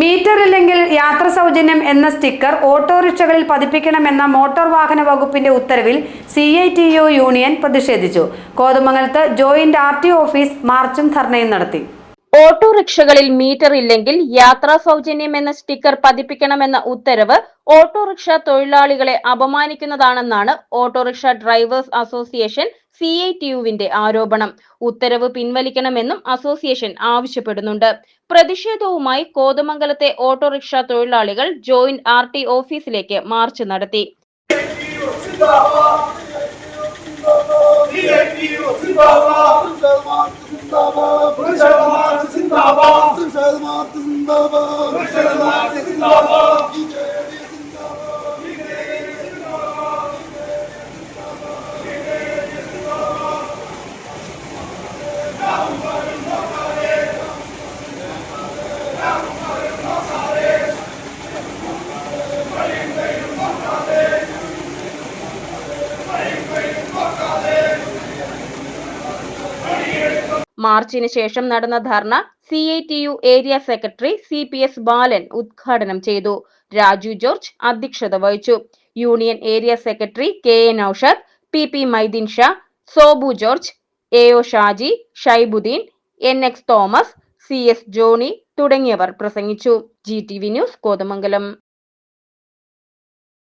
Metre ഇല്ലെങ്കിൽ യാത്ര സൗജന്യം എന്ന സ്റ്റിക്കർ ഓട്ടോറിക്ഷകളിൽ പതിപ്പിക്കണമെന്ന മോട്ടോർ വാഹന വകുപ്പിന്റെ ഉത്തരവിൽ C I T U union പ്രതിഷേധിച്ചു. കോതമംഗലത്ത് ജോയിന്റ് ആർ ടി ഓഫീസ് മാർച്ചും ധർണയും നടത്തി. ഓട്ടോറിക്ഷകളിൽ മീറ്റർ ഇല്ലെങ്കിൽ യാത്രാ സൗജന്യം എന്ന സ്റ്റിക്കർ പതിപ്പിക്കണമെന്ന ഉത്തരവ് ഓട്ടോറിക്ഷ തൊഴിലാളികളെ അപമാനിക്കുന്നതാണെന്നാണ് autorickshaw drivers association C I T യുവിന്റെ ആരോപണം ഉത്തരവ് പിൻവലിക്കണമെന്നും അസോസിയേഷൻ ആവശ്യപ്പെടുന്നുണ്ട് പ്രതിഷേധവുമായി കോതമംഗലത്തെ ഓട്ടോറിക്ഷ തൊഴിലാളികൾ ജോയിന്റ് ആർ ടി ഓഫീസിലേക്ക് മാർച്ച് നടത്തി ਜ਼ਿੰਦਾਬਾਦ ਮੁਸਲਮਾਨ ਜ਼ਿੰਦਾਬਾਦ ਮੁਸਲਮਾਨ ਜ਼ਿੰਦਾਬਾਦ Yeah. മാർച്ചിന് ശേഷം നടന്ന dharna C I T U area secretary C P S Balan ഉദ്ഘാടനം ചെയ്തു. രാജു ജോർജ് അധ്യക്ഷത വഹിച്ചു. Union area secretary K A Aushad P P Mydeen Shah Sobu George A O Shaji Shaibuddin N X Thomas C S Johnny തുടങ്ങിയവർ പ്രസംഗിച്ചു. G T V news Kothamangalam.